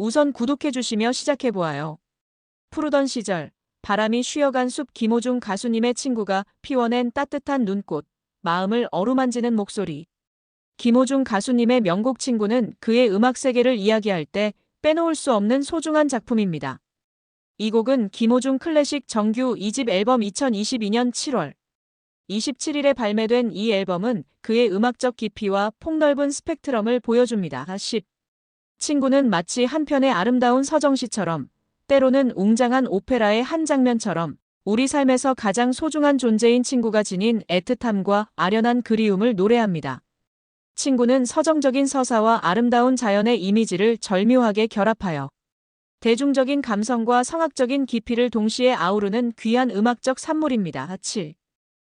우선 구독해주시며 시작해보아요. 푸르던 시절, 바람이 쉬어간 숲 김호중 가수님의 친구가 피워낸 따뜻한 눈꽃, 마음을 어루만지는 목소리. 김호중 가수님의 명곡 친구는 그의 음악 세계를 이야기할 때 빼놓을 수 없는 소중한 작품입니다. 이 곡은 김호중 클래식 정규 2집 앨범 2022년 7월 27일에 발매된 이 앨범은 그의 음악적 깊이와 폭넓은 스펙트럼을 보여줍니다. 10. 친구는 마치 한편의 아름다운 서정시처럼 때로는 웅장한 오페라의 한 장면처럼 우리 삶에서 가장 소중한 존재인 친구가 지닌 애틋함과 아련한 그리움을 노래합니다. 친구는 서정적인 서사와 아름다운 자연의 이미지를 절묘하게 결합하여 대중적인 감성과 성악적인 깊이를 동시에 아우르는 귀한 음악적 산물입니다. 7.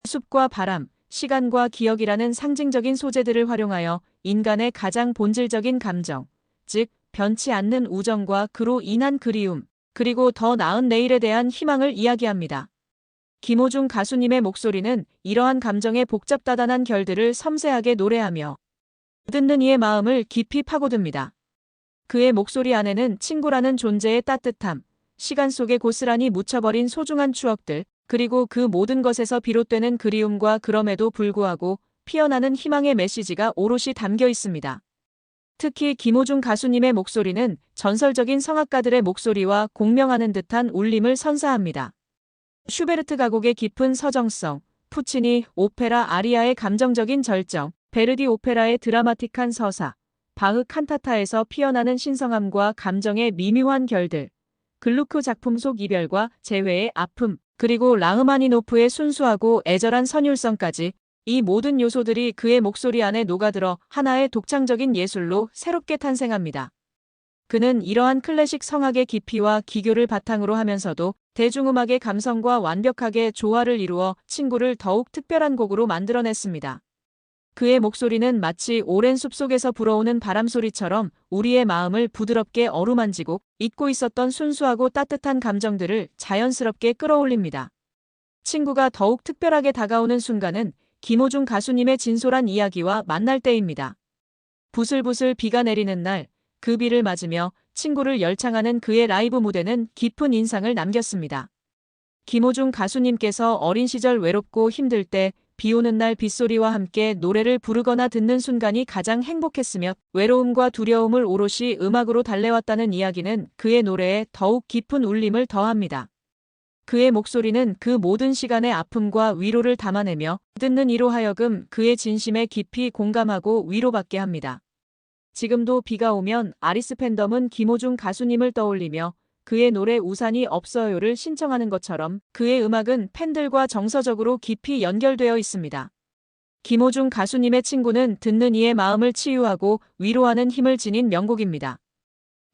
숲과 바람, 시간과 기억이라는 상징적인 소재들을 활용하여 인간의 가장 본질적인 감정, 즉, 변치 않는 우정과 그로 인한 그리움, 그리고 더 나은 내일에 대한 희망을 이야기합니다. 김호중 가수님의 목소리는 이러한 감정의 복잡다단한 결들을 섬세하게 노래하며 듣는 이의 마음을 깊이 파고듭니다. 그의 목소리 안에는 친구라는 존재의 따뜻함, 시간 속에 고스란히 묻혀버린 소중한 추억들, 그리고 그 모든 것에서 비롯되는 그리움과 그럼에도 불구하고 피어나는 희망의 메시지가 오롯이 담겨 있습니다. 특히 김호중 가수님의 목소리는 전설적인 성악가들의 목소리와 공명하는 듯한 울림을 선사합니다. 슈베르트 가곡의 깊은 서정성, 푸치니 오페라 아리아의 감정적인 절정, 베르디 오페라의 드라마틱한 서사, 바흐 칸타타에서 피어나는 신성함과 감정의 미묘한 결들, 글루크 작품 속 이별과 재회의 아픔, 그리고 라흐마니노프의 순수하고 애절한 선율성까지 이 모든 요소들이 그의 목소리 안에 녹아들어 하나의 독창적인 예술로 새롭게 탄생합니다. 그는 이러한 클래식 성악의 깊이와 기교를 바탕으로 하면서도 대중음악의 감성과 완벽하게 조화를 이루어 친구를 더욱 특별한 곡으로 만들어냈습니다. 그의 목소리는 마치 오랜 숲속에서 불어오는 바람소리처럼 우리의 마음을 부드럽게 어루만지고 잊고 있었던 순수하고 따뜻한 감정들을 자연스럽게 끌어올립니다. 친구가 더욱 특별하게 다가오는 순간은 김호중 가수님의 진솔한 이야기와 만날 때입니다. 부슬부슬 비가 내리는 날, 그 비를 맞으며 친구를 열창하는 그의 라이브 무대는 깊은 인상을 남겼습니다. 김호중 가수님께서 어린 시절 외롭고 힘들 때 비 오는 날 빗소리와 함께 노래를 부르거나 듣는 순간이 가장 행복했으며 외로움과 두려움을 오롯이 음악으로 달래왔다는 이야기는 그의 노래에 더욱 깊은 울림을 더합니다. 그의 목소리는 그 모든 시간의 아픔과 위로를 담아내며 듣는 이로 하여금 그의 진심에 깊이 공감하고 위로받게 합니다. 지금도 비가 오면 아리스 팬덤은 김호중 가수님을 떠올리며 그의 노래 우산이 없어요를 신청하는 것처럼 그의 음악은 팬들과 정서적으로 깊이 연결되어 있습니다. 김호중 가수님의 친구는 듣는 이의 마음을 치유하고 위로하는 힘을 지닌 명곡입니다.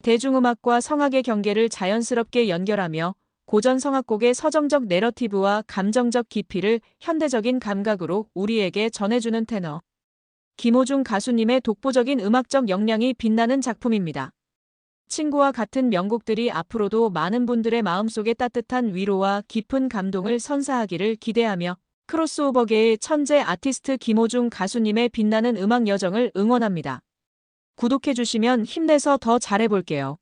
대중음악과 성악의 경계를 자연스럽게 연결하며 고전 성악곡의 서정적 내러티브와 감정적 깊이를 현대적인 감각으로 우리에게 전해주는 테너. 김호중 가수님의 독보적인 음악적 역량이 빛나는 작품입니다. 친구와 같은 명곡들이 앞으로도 많은 분들의 마음속에 따뜻한 위로와 깊은 감동을 선사하기를 기대하며 크로스오버계의 천재 아티스트 김호중 가수님의 빛나는 음악 여정을 응원합니다. 구독해주시면 힘내서 더 잘해볼게요.